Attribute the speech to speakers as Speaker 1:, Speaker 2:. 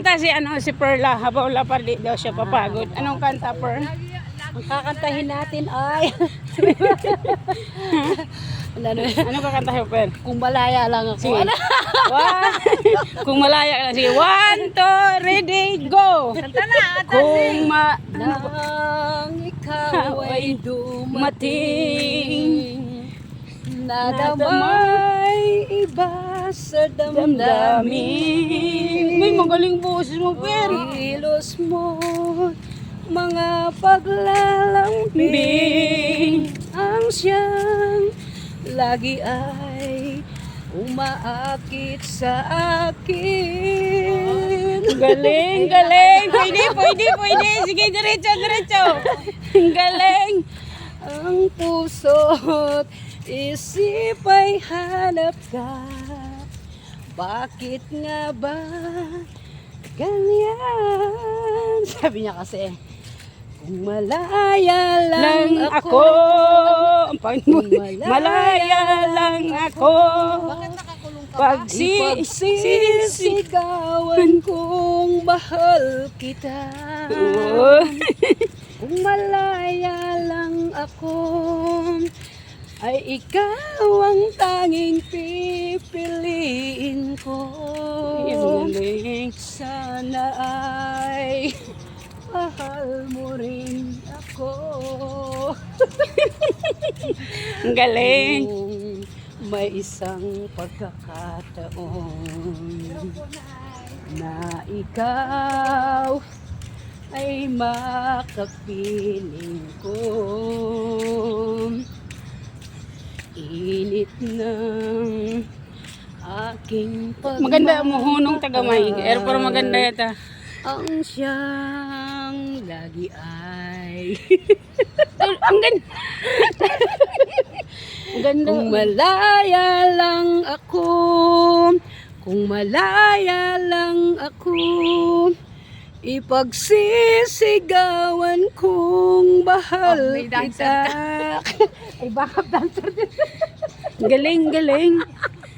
Speaker 1: Kanta si ano si Perla habang wala pa di daw siya papagod. Anong kanta Per?
Speaker 2: Ang kakantahin natin ay... ano, ano,
Speaker 1: Anong kakanta si Per?
Speaker 2: kung malaya lang ako.
Speaker 1: Sige.
Speaker 2: Ano?
Speaker 1: One, kung malaya ka na, sige. One, two, ready, go! Kanta na, Kung ma...
Speaker 2: Nang ikaw ay dumating Nadamay iba sa damdamin.
Speaker 1: May magaling boses mo, Per.
Speaker 2: Kilos mo mga paglalambing Ang siyang lagi ay umaakit sa akin
Speaker 1: Galing, galing. Pwede, pwede, pwede. Sige, diretso, diretso. Galing.
Speaker 2: Ang puso't isip ay hanap ka Bakit nga ba ganyan? Sabi niya kasi Kung malaya lang,
Speaker 1: Lang
Speaker 2: ako,
Speaker 1: ako. Ang.
Speaker 2: Malaya
Speaker 1: Malaya lang ako. Pag si...
Speaker 2: Ipagsisigawan kong mahal kita. Kung malaya lang ako Ay ikaw ang tanging pipiliin ko
Speaker 1: Galing.
Speaker 2: Sana ay mahal mo rin ako
Speaker 1: Ang galing.
Speaker 2: Kung may isang pagkakataon na ikaw ay makapiling ko init ng aking pagmamahal
Speaker 1: Maganda mo hunong tagamay. Pero maganda yata.
Speaker 2: ang siyang lagi ay
Speaker 1: Ang ganda. Ang ganda.
Speaker 2: Kung malaya lang ako, kung malaya lang ako, ipagsisigawan kong bahal
Speaker 1: Oh,
Speaker 2: kita.
Speaker 1: dancer Galing, galing.